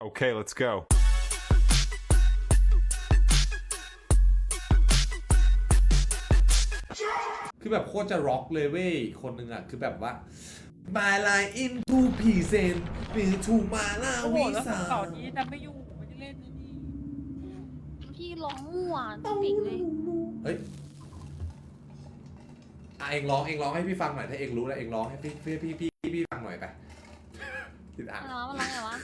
Okay, let's go. คือแบบโคตรจะร็อกเลยเว้ยอีกคนนึงอะ คือแบบว่า My line into present หรือ to มาลาโอ้โหวิแล้วสาเสาร์นี้ดันไม่อยู่ไม่ได้เล่นนะนี่พี่ร้องมั่วปิงเลยเฮ้ยอะเองร้องเองร้องให้พี่ฟังหน่อยถ้าเองรู้แล้วเองร้องให้พี่พี่พี่พี่พี่ฟังหน่อยไปติดอ่างอะไรวะมันร้องไงวะ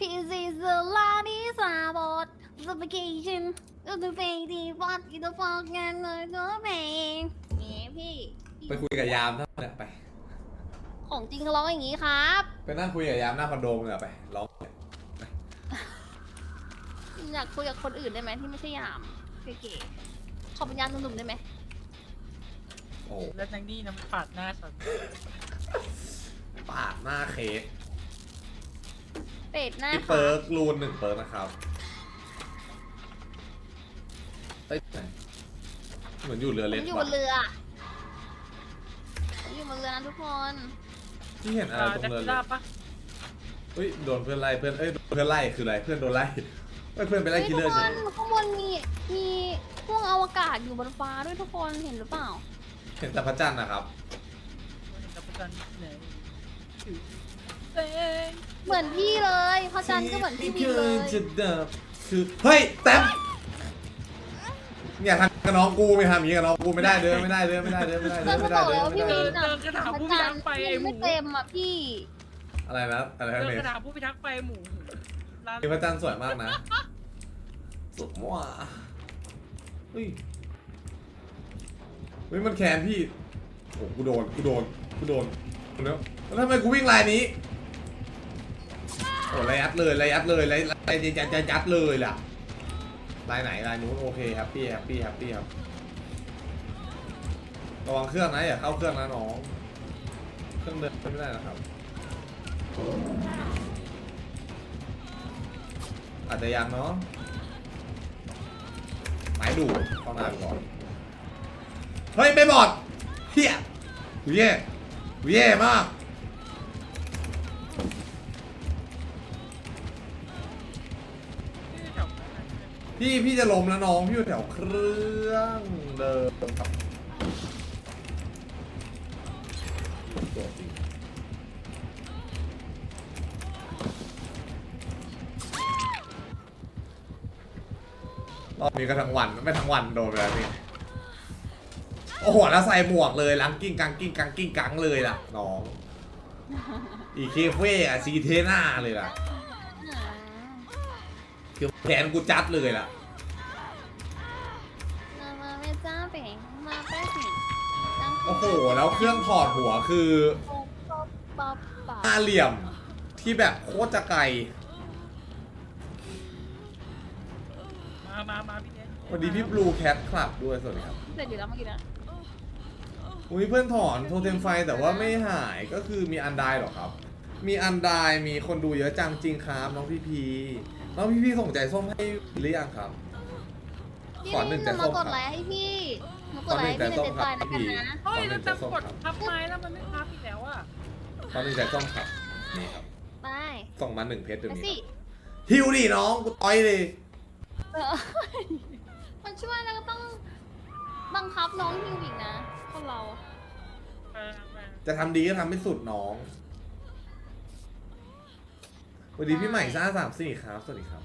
พี่ซีสลาดิสาบอดสเปกิชันก็จะไปดีบอดอีตัวฟอกงานเลยก็เพลงนี่พี่ ไปคุยกับยามเท่านั้นแหละไป ของจริงเขาร้องอย่างนี้ครับ ไปนั่งคุยกับยามหน้าคอนโดมึงอะไปร้องอยากคุยกับคนอื่นได้ไหมที่ไม่ใช่ยามเก๋ๆขอเป็นยามหนุ่มๆได้ไหมโอ้แล้วนางนี่น้ำปาดหน้าฉันปาดหน้าเค้ก เป็ดหน้าพี่ขาเปิร์กรูนหนึ่งเปิร์กนะครับเอ้ยไหนเหมือนอยู่เรือผเล็มกอยู่บว่ะนเรือผมอยู่บนเรือนะทุกคน ที่เห็นอะไรอ่าตรงแจ็คเรือกี้เล็ลากปะเฮ้ยโดนเพื่อนไล่เพื่อนเอ้ยโดนเพื่อนไล่คืออะไรเพื่อนโดนไล่เฮ้ยเพื่อนไปไล่เฮ้ยคิทุลกเลอร์คใช่นข้างบนมีมีพวกอวกาศอยู่บนฟ้าด้วยทุกคนเห็นหรือเปล่า เห็นแต่พระจันทร์นะครับ กับประจันไหนอยู่เต้ง เหมือนพี่เลยพระจันทร์ก็เหมือนพี่วิวเลยจะดับคือเฮ้ยแต้มอย่าทำกับน้องกูไม่ทำอย่างนี้กับน้องกูไม่ได้เด้อไม่ได้เด้อไม่ได้เด้อไม่ได้เพื่เด้ออนไม่ก็ได้บอกเด้แล้อวว่าไม่พี่ได้วิเด้อวน่ะเดินกระถางผู้พิทักษ์ไปไอ้ยังหมูไม่เต็มอะพี่อะไรนะอะไรนะเดินเมกระย์ถางผู้พิทักษ์ไปหมูร้านมีพระจันทร์สวยมากนะสุดมั่วเฮ้ยเฮ้ยมันแคนพี่โอ้กูโดนกูโดนกูโดนแล้วแล้วทำไมกูวิ่งลายนี้ โอ้ระยัดเลยระยัดเลยระยัดระยัดยัดยัดเลยล่ะลายไหนลายนู้นโอเคแฮปปี้แฮปปี้แฮปปี้ครับระวังเครื่องนะอย่าเข้าเครื่องนะน้องเครื่องเดินไม่ได้นะครับ อาจจะยังเนาะหมายดูเข้าหน้าก่อนเฮ้ยไม่บอดเฮียกูแย่กูแย่มาก พี่พี่จะล้มแล้วน้อง พี่อยู่แถวเครื่องเดิมครับตัวจริงรอบนี้ก็ทั้งวันไม่ทั้งวันโดนไปแล้วนี่โอ้โหแล้วใส่หมวกเลยลังกิ้งกังกิ้งกังกิ้งกังเลยล่ะน้อง อีเคเฟ่อะซีเทน่าเลยล่ะ คือแขนกูจัดเลยล่ะ มามาไม่จ้าเป๋งมาแป๊บหนึ่งจังโอ้โห แล้วเครื่องถอดหัวคือป๊อปป๊อปป๊อปห้าเหลี่ยมที่แบบโคตรจะไกลมามามาพี่เนสสวัสดีพี่บลูแคทคลับด้วยสวัสดีครับ เสร็จอยู่แล้วเมื่อกี้นะอุ้ยเพื่อนถอนโทเทมไฟแต่ว่าไม่หายก็คือมีอันไดเหรอครับ มีอันไดมีคนดูเยอะจังจริงครับน้องพี่พี น้องพี่พีส่งใจส้มให้หรือยังครับ ขอหนึ่งใจมาส้มกคดรับไลค์ให้พี่มากขอดหไลนึ่งค์ใจให้พี่ส้มในครับใจนะพี่กันนะเฮ้ยขอหนึ่แล้วงใจจะส้มกดครับพับไม้แล้วมันไม่พับอีกแล้วอะขอหนึ่งใจส้มครับนี่ครับ ไปส่งมาหนึ่งเพจเดี๋ยวไปนี้สิครับฮิวดิน้องกูต่อยเลยเออมันช่วยแล้วก็ต้องบังคับน้องฮิวอีกนะคนเราไปไปจะทำดีก็ทำให้สุดน้องส วัสดีพี่ใหม่ซ่าสามสี่ครับ สวัสดีครับ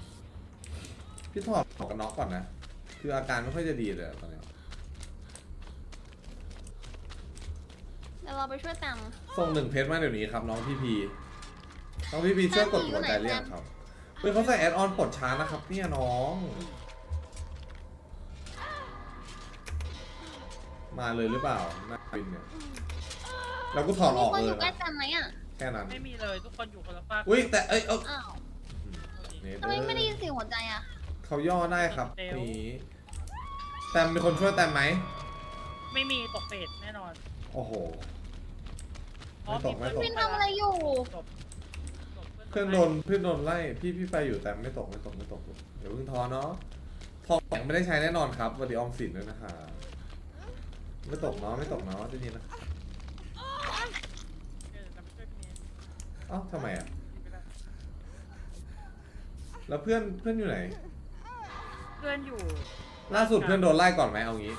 พี่ถอดหมวกกันน็อกก่อนนะ คืออาการไม่ค่อยจะดีเลยตอนนี้เดี๋ยวเราไปช่วยตังส่งหนึ่งเพจมาเดี๋ยวนี้ครับน้องพี่พี น้องพี่พีช่วยกดหัวใจเรียกครับเฮ้ยเขาใส่แอดออนปลดช้านะครับเนี่ยน้อง มาเลยหรือเปล่าหน้าบินเนี่ย แล้วกูถอดออกมีคนเลอยยู่ใกล้นะตังไหมอะ แค่นั้นไม่มีเลยทุกคนอยู่คนละฝากอุ้ยแต่เอ้ยเอ้ยอ้าวเนเธอร์ทำไมไม่ได้ยินเสียงหัวใจอะเขาย่อได้ครับนี่แต้มมีคนช่วยแต้มไหมไม่มีตกเฟสแน่นอนโอ้โหอ๋อไม่ตกไม่ตก วินทำอะไรอยู่ตกตกเพื่อนโดนเพื่อนโดนไล่พี่พี่ไปอยู่แต่ไม่ตกไม่ตกไม่ตกเดี๋ยวเพิ่งท้อเนาะทองแข็งไม่ได้ใช้แน่นอนครับสวัสดีออมสินด้วยนะคะไม่ตกเนาะไม่ตกเนาะจะดีนะเออจะไปช่วยพี่ เนสเอ้าทำไมอะ แล้วเพื่อนเพื่อนอยู่ไหน เพื่อนอยู่ล่าสุดเพื่อนโดนไล่ก่อนไหมเอางี้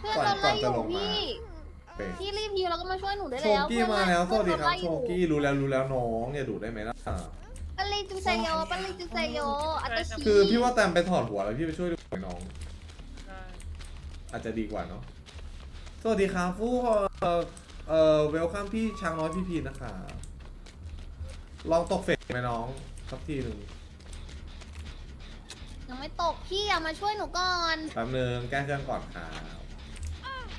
เพื่อนก่อนโดนไล่อก่อนจะยู่ลงมาพี่เปพี่รีบฮิวแล้วก็มาช่วยหนูได้โชแล้วกี้มาแล้วสวัสดีครับเพื่โชอนโดนไล่อยู่กี้รู้แล้วรู้แล้วน้องอย่าดุได้ไหมล่ะปลีจุเซโยปลีจุเซโยอัตชีคือพี่ว่าแตมไปถอดหัวแล้วพี่ไปช่วยดูหน่อยน้อง ใช่อาจจะดีกว่าเนาะ สวัสดีครับฟูเอ่อเอ่อเวลคัมพี่ช้างน้อยพี่พีนะคะ ลองตกเฟสไหมน้องสักทีหนึ่งยังไม่ตกพี่อะมาช่วยหนูก่อน แป๊บนึงแก้เครื่องก่อนครับ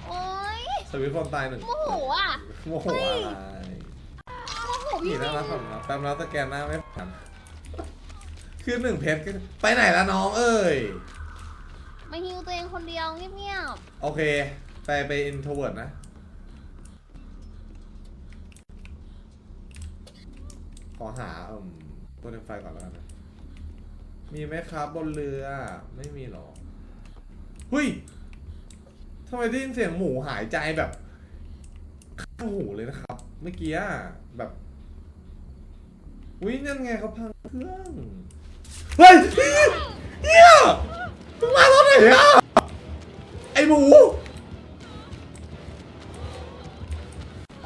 โอ๊ยสวิตช์คนตายหนึ่งโมโหอะโมโหอะไรโมโหนี่พี่น่ารักของเราแป๊บแล้วสแกนหน้าไม่ผ่านคือหนึ่งเพชรก็ไปไหนละน้องเอ้ย มาฮิวตัวเองคนเดียวเงียบโอเค ไปไปอินโทรเวิร์ดนะ ขอหาเอ่มตัวเต็มไฟก่อนแล้วกันนะ มีไหมครับบนเรือ ไม่มีหรอหุยทำไมได้ยินเสียงหมูหายใจแบบข้างหูเลยนะครับ เมื่อกี้แบบอุ้ยนั่นไงเขาพังเครื่องเฮ้ยเนี่ยมึงมาตอนไหนอะไอหมู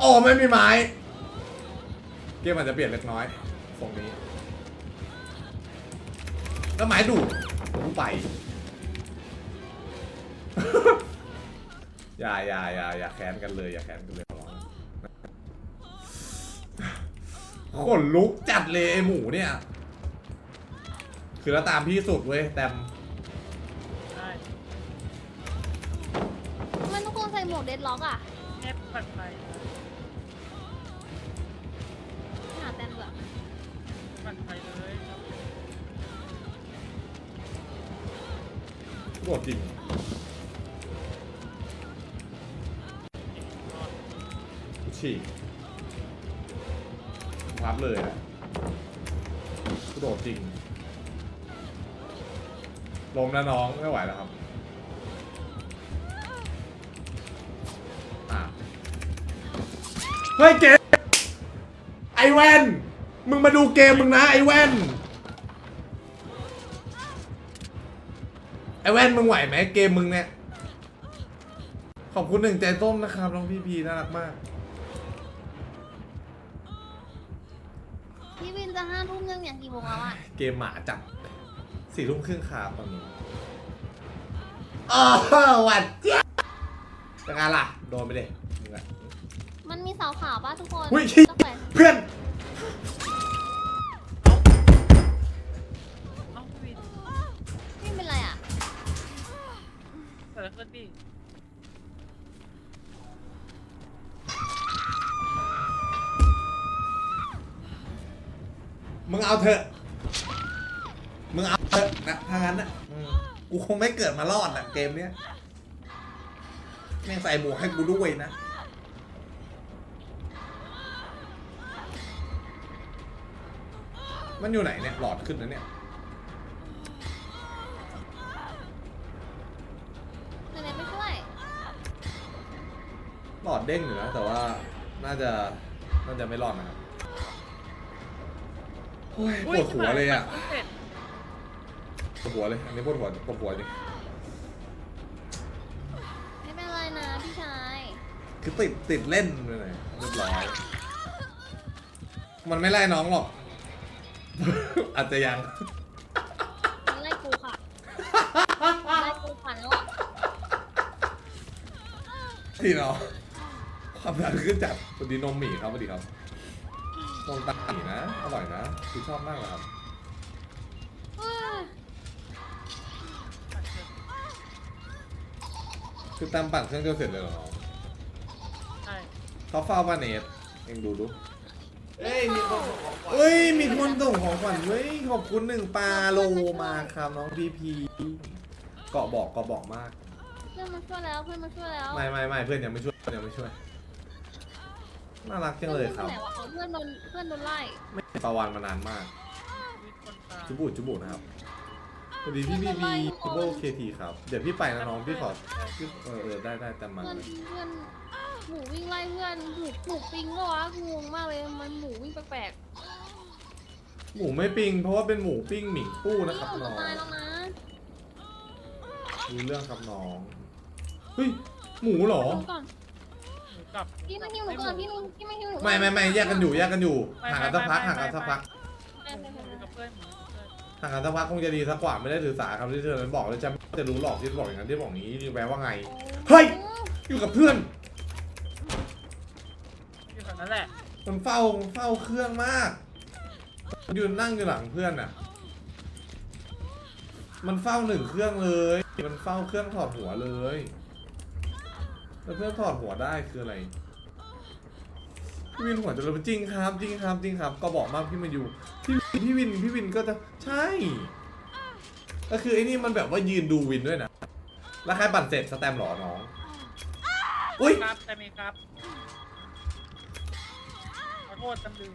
อ๋อไม่มีไม้ เกมอาจจะเปลี่ยนเล็กน้อยทรงนี้ แล้วไม้ดูดผมไป อย่าอย่าอย่าอย่าแค้นกันเลย อย่าแค้นกันเลยขอร้องขนลุกจัดเลยไอหมูเนี่ย คือแล้วตามพี่สุดเว้ยแตมใช่ๆทำไมทุกคนใส่หมวกเดดล็อกอะแค่ปัดไป โดดจริงฉีกพับเลยอะกูโดดจริงลมแล้วน้องไม่ไหวแล้วครับเฮ้ยเกมไอแวนมึงมาดูเกมมึงนะไอแวน ไอแว่นมึงไหวไหมเกมมึงเนี่ย ขอบคุณหนึ่งใจส้มนะครับน้องพี่พีน่ารักมาก พี่วินจะห้าทุ่มยังอย่างกี่โมงแล้วอะเกมหมาจัดสี่ทุ่มครึ่งครับตอนนี้อ๋อหวัดเจี๊ยบเป็นไงล่ะ โดนไปเลยมึงอะ มันมีสาวขาวป่ะทุกคนอุ้ยต้องไปเพื่อน อะไรขึ้นพี่มึงเอาเถอะ มึงเอาเถอะนะถ้างั้นนะอืมกูคงไม่เกิดมารอดนะเกมเนี้ยแม่งใส่หมวกให้กูด้วยนะ มันอยู่ไหนเนี่ย หลอดขึ้นนะเนี่ย เด้งอยู่นะแต่ว่าน่าจะน่าจะไม่รอดนะครับโอ้ยปวดหัวเลยอะพิ่งเสร็จปวดหัวเลยอันนี้ปวดหัวปวดหัวจริงไม่เป็นไรนะพี่ชาย คือติดติดเล่นไปเลยเรียบร้อยมันไม่ไล่น้องหรอก อาจจะยังมันไล่กูค่ะมันไล่กูผ่านแล้วอะพี่น้อง ความดันขึ้นจัดสวัสดีนมหมี่ครับสวัสดีครับนมตาหมี่นะ อร่อยนะคือชอบมากเลยครับเอ้ยปัดเสร็จคือตามปั่นเครื่องจนเสร็จเลยเหรอน้องใช่เขาเฝ้าบ้านเนสเองดูดูเอ้ยมีคนเอ้ยมีคนส่งของขวัญเฮ้ย ขอบคุณหนึ่งปลาโลมาครับน้องพีพีเกาะบอกเกาะบอกมาก เพื่อนมาช่วยแล้วเพื่อนมาช่วยแล้ว ไม่ไม่ไม่เพื่อนยังไม่ช่วยเพื่อนยังไม่ช่วย น่ารักจังเลยครับพื่อนไปไหนวะเอาเพื่อนโดนเพื่อนโดนไล่ไม่เห็นปลาวานมานานมากมีคนตายจุบุจุบุนะครับสวัสดีพี่พีพีโบเคทีครับ เดี๋ยวพี่ไปนะน้องพี่ขอพี่เออเออได้ได้แต่มันเพื่อนเพื่อนหมูวิ่งไล่เพื่อนหมูหมูปิงก็วะงงมากเลยมันหมูวิ่งแปลกหมูไม่ปิ้งเพราะว่าเป็นหมูปิ้งหมิงปู้นะนี่ครับหนูน้จะองตายแล้วนะรู้เรื่องครับน้อง เฮ้ยหมูเหรอหนูก่อนหนู กลับพี่ไม่หิวหนูก่อนพี่หนูพี่ไม่หิวหนูก่อนไม่ไม่ไม่แยกกันอยู่แยกกันอยู่ไปห่างกันสักพักไปไปห่างกันไปสักพักไปไปไปหนูไปกับเพื่อนหนูกับเพื่อนห่างกันสักพักคงจะดีสักกว่าไม่ได้ถือสาคำที่เธอบอกเลยจะจะรู้หรอกที่บอกอย่างนั้นที่บอกอย่างนี้แปลว่าไงเฮ้ยอยู่กับเพื่อนอยู่แถวนั้นแหละมันเฝ้าเฝ้าเครื่องมากมันยืนนั่งอยู่หลังเพื่อนอะ มันเฝ้าหนึ่งเครื่องเลย มันเฝ้าเครื่องถอดหัวเลย แล้วเพื่อนถอดหัวได้คืออะไรพี่วินหัวจะระเบิดจริงครับ จริงครับจริงครับ ก็บอกมากพี่มาอยู่พี่พี่วินพี่วินก็จะใช่ ก็คือไอ้นี่มันแบบว่ายืนดูวินด้วยนะแล้วใครปั่นเสร็จสแตมหรอน้องอุ้ยครับแต่มีครับขอโทษจำลืม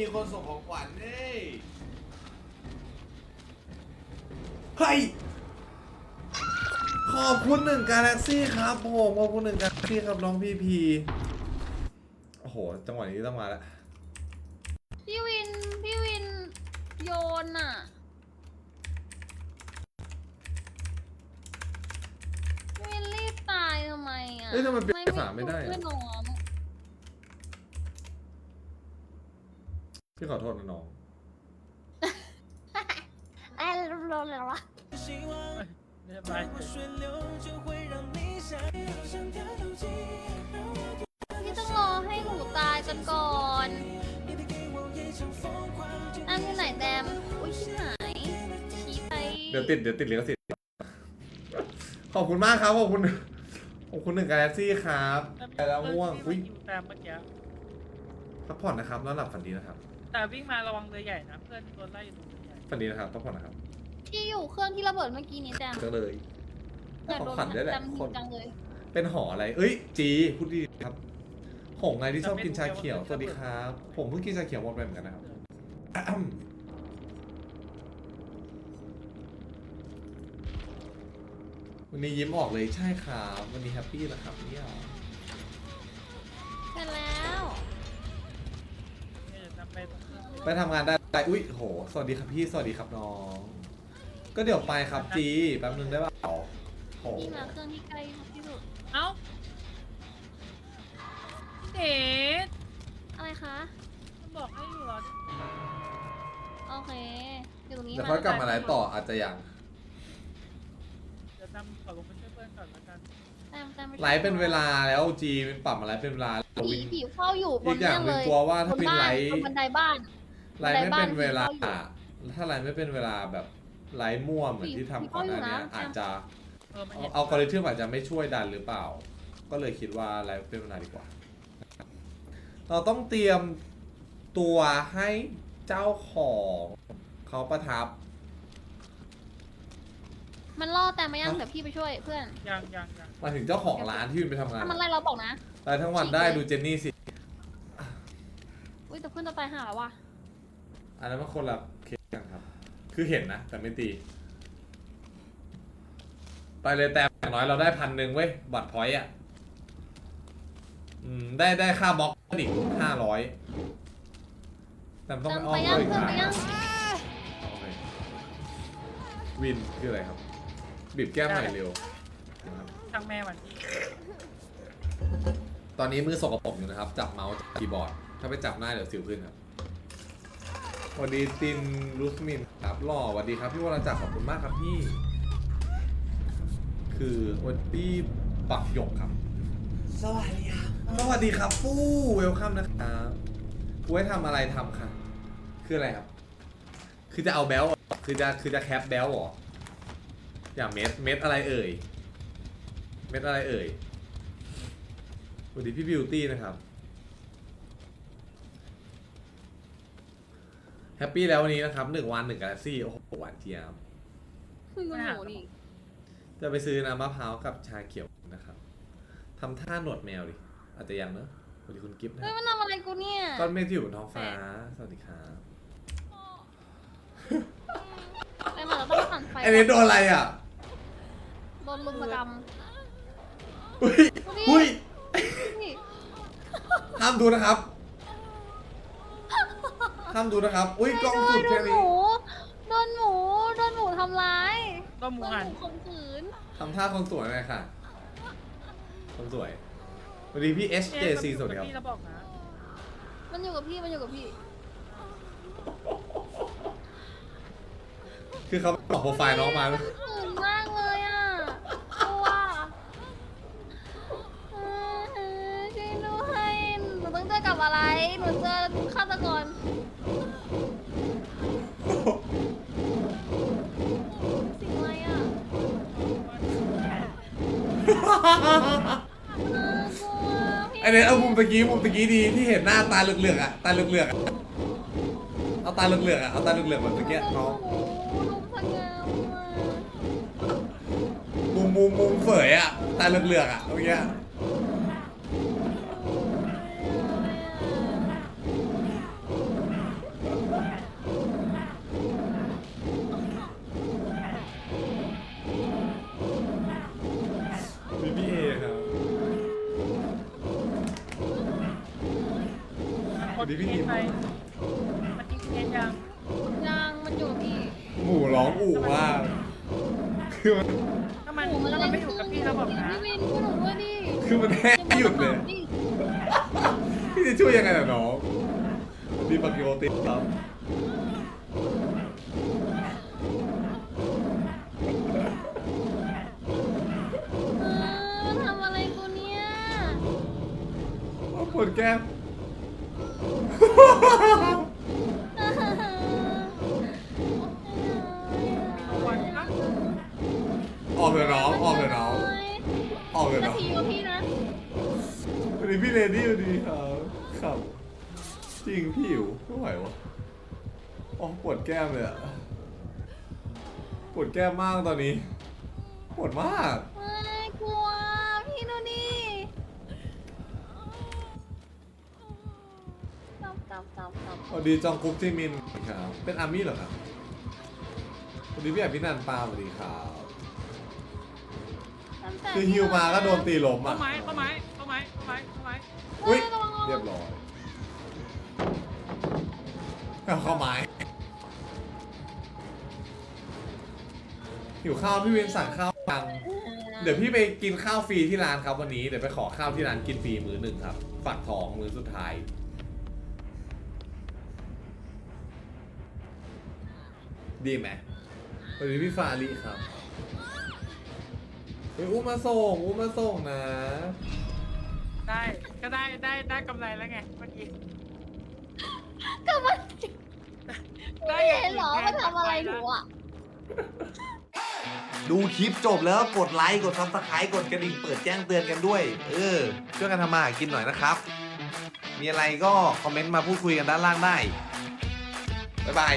มีคนส่งของขวัญเอ้ยเฮ้ยขอบคุณหนึ่งกาแล็กซี่ครับผมขอบคุณหนึ่งกาแล็กซี่ครับน้องพี่พีโอ้โห จังหวะนี้ต้องมาแล้วพี่วิน พี่วินโยนอะ พี่วินรีบตายทำไมอะเอ้ยทำไมเปลี่ยนฝาไม่ได้อะเพื่อนน้อง พี่ขอโทษนะน้องไอ้เราเราเราเรียบร้อยพี่ต้องรอให้หนูตายกันก่อนอันที่ไหนแดม อุ้ยชิบหายชี้ไปเดี๋ยวติดเดี๋ยวติดลิขสิทธิ์ขอบคุณมากครับ ขอบคุณ ขอบคุณหนึ่งกาแล็กซี่ครับไปแล้วง่วงเพื่อุ้อนยที่มาอยู่ตามเมื่อกี้พักผ่อนนะครับนอนหลับฝันดีนะครับ แต่วิ่งมาระวังเรือใหญ่นะเพื่อนโดนไล่อยู่ตรงเรือใหญ่ฝันดีนะครับพักผ่อนนะครับที่อยู่เครื่องที่ระเบิดเมื่อกี้นี้แดมก็เลยอยากขโดองนขวัญด้วยแหละแดมคนจังเลยเป็นหออะไร เอ้ย จีพูดดีครับ หงไงที่ชอบกินชาเขียวสวัสดีครับ ผมเพิ่งกินชาเขียวหมดไปเหมือนกันนะครับอ้ำวันนี้ยิ้มออกเลยใช่ครับวันนี้แฮปปี้นะครับเนี่ยกันแล้ว เนี่ยเดี๋ยวจำไปตรงเครื่อง ไปทำงานได้ได้อุ้ยโห สวัสดีครับพี่ สวัสดีครับน้อง ก็เดี๋ยวไปครับจีแป๊บนึงได้ป่ะโหนี่มาเครื่องที่ใกล้ที่สุด เอ้าเด็ดอะไรคะ มันบอกให้อยู่เหรอโอเค อยู่ตรงนี้เดี๋ยวค่อยกลับมาไลฟ์ต่ออาจจะยังเดี๋ยวจำขอลงไปช่วยเพื่อนก่อนแล้วกันแต้มแต้มม่ไลฟ์เป็นเวลาแล้วจีเป็นปรับมาไลฟ์เป็นเวลาผีวินผีเฝ้าอยู่บอีนกอย่างเนี่ยหเลนึ่งยกลัวว่าถ้าบเป็นบ้านไลฟ์บนบันไดบ้าน ไลฟ์ไม่เป็นเวลาบันไดบ้านถ้าไลฟ์ไม่เป็นเวลาแบบไลฟ์มั่วเหมือนที่ทำก่อนหน้านี้ผีเข้าอยู่นะอาจจะเออมันเห็นเอากริทึมอาจจะไม่ช่วยดันหรือเปล่า ก็เลยคิดว่าไลฟ์เป็นเวลาดีกว่า เราต้องเตรียมตัวให้เจ้าของเขาประทับ มันล่อแต่มายังฮะเดี๋ยวพี่ไปช่วยเพื่อน ยังยังยังมาถึงเจ้าของร้านที่วินไปทำงานถ้ามันไล่เราบอกนะไลฟ์ทั้งวันได้ดูเจนนี่สิอุ้ยแต่เพื่อนจะไปหาแล้วว่ะ อันนั้นมันคนละเคสกันครับ คือเห็นนะ แต่ไม่ตี ไปเลยแต่อย่างน้อยเราได้พันหนึ่งเว้ย บัตรพอยต์อะ อืม ได้ได้ค่าบล็อกอีกห้าร้อยแต่ต้องไปจำอ้อไปมยังอีกเพื่อนทางไปยัง โอเควินคืออะไรครับ บีบแก้มใหม่เร็วนะครับ ช่างแม่มันที่ตอนนี้มือสกปรกอยู่นะครับ จับเมาส์จับคีย์บอร์ด ถ้าไปจับหน้าเดี๋ยวสิวขึ้นครับ สวัสดีตินรูสมินครับหล่อสวัสดีครับพี่วรจักรขอบคุณมากครับพี่ คือวันที่ปักหยกครับ สวัสดีครับสวัสดีครับฟู่เวลคัมนะครับกูให้ทำอะไรทำค่ะ คืออะไรครับ คือจะเอาแบลเหรอคือจะคือจะแคปแบลเหรอ อย่างเม็ดเม็ดอะไรเอ่ย เม็ดอะไรเอ่ยสวัสดีพี่บิวตี้นะครับ แฮ ปปี้แล้ววันนี้นะครับหนึ่งวันหนึ่งกาแล็กซี่โอ้โหหวานเจี๊ยบคือหนูนี่จะไปซื้อน้ำมะพร้าวกับชาเขียวนะครับทำท่าหนวดแมวดิอาจจะยังเนอะสวัสดีคุณกิฟต์นะเฮ้ยมันทำอะไรกูเนี่ยก้อนเมฆที่อยู่บนท้องฟ้าสวัสดีครับไปมาเราต้องปั่นไอเนทโดนอะไรอะโดนลุมประกรรมอุ้ยอุ้ยนี่ห้ามดูนะครับ ห้ามดูนะครับ อุ้ยกล้องสุดโดแค่นหนี้มูโดนหมูโดนหมูทำร้ายก็หมูหันข่มขืนทำท่าคนสวยหน่อยค่ะ คนสวยสวัสดีพี่ HJC สวัสดีครับ พี่เราบอกนะมันอยู่กับพี่มันอยู่กับพี่คือเขาบอกโปรไฟล์น้องมาขืนมากเลยอะกลัวเออเออช่วยด้วยหนูต้องเจอกับอะไรหนูเจอฆาตกรสิ่งอะไรอะเอันนี้เอามุมตะกี้มุมตะกี้ดีที่เห็นหน้าตาเหลือกๆอะตาเหลือกๆอะเอาตาเหลือกๆอะเอาตาเหลือกๆแบบตะกี้น้องโอ้โหลุงสงาะมุมมุมมุมเฝยอะตาเหลือกๆอะเมื่อกี้ กดพี่ไปมันทิ้งเองยังยังมันอยู่กับพี่หมูร้องอู่มากคือมัน ถ้ามันถ้ามันไม่อยู่กับพี่เราบอกนะพี่วินช่วยหนูด้วยดิคือมันแทบไม่หยุดเลยดิพี่จะช่วยยังไงล่ะน้องดีปักโยติดครับเออมันทำอะไรกูเนี่ยปวดแก้มวันนะ ออกเถอะน้องออกเถอะน้องออกเถอะนาน้องทีกับพี่นะวันนี้พี่เลดี้วันนี้ครับครับจริงพี่หิวไม่ไหววะอ๋อปวดแก้มเลยอะปวดแก้มมากตอนนี้ปวดมากไม่กลัว พี่ดูดิตับตับตับตับ สวัสดีจองกุ๊กจิมินครับเป็นอาร์มี่เหรอครับสวัสดีพี่แอบพี่นันปาสวัสดีครับตั้งแต่คือฮิวมาก็โดนตีล้มเข้าอะไม้เข้าไม้เข้าไม้เข้าไม้เข้าไม้อุ้ยระวังระวังเรียบร้อยเอาเข้าไม้หิวข้าวพี่เวนสั่งข้าวยังเดี๋ยวพี่ไปกินข้าวฟรีที่ร้านครับวันนี้เดี๋ยวไปขอข้าวที่ร้านกินฟรีมื้อหนึ่งครับฝากท้องมื้อสุดท้าย ดีไหมสวัสดีพี่ฟาลีครับเฮ้ยอุ้มมาส่งอุ้มมาส่งนะ ได้ก็ได้ได้ได้กำไรแล้วไงเมื่อกี้ก็มันได้ไม่เห็นเหรอมันทำอะไรหนูอะ ดูคลิปจบแล้วกดไลค์ กดซับสไครต์กดกระดิ่งเปิดแจ้งเตือนกันด้วย เออ ช่วยกันทำมาหากินหน่อยนะครับ มีอะไรก็คอมเมนต์มาพูดคุยกันด้านล่างได้ บ๊ายบาย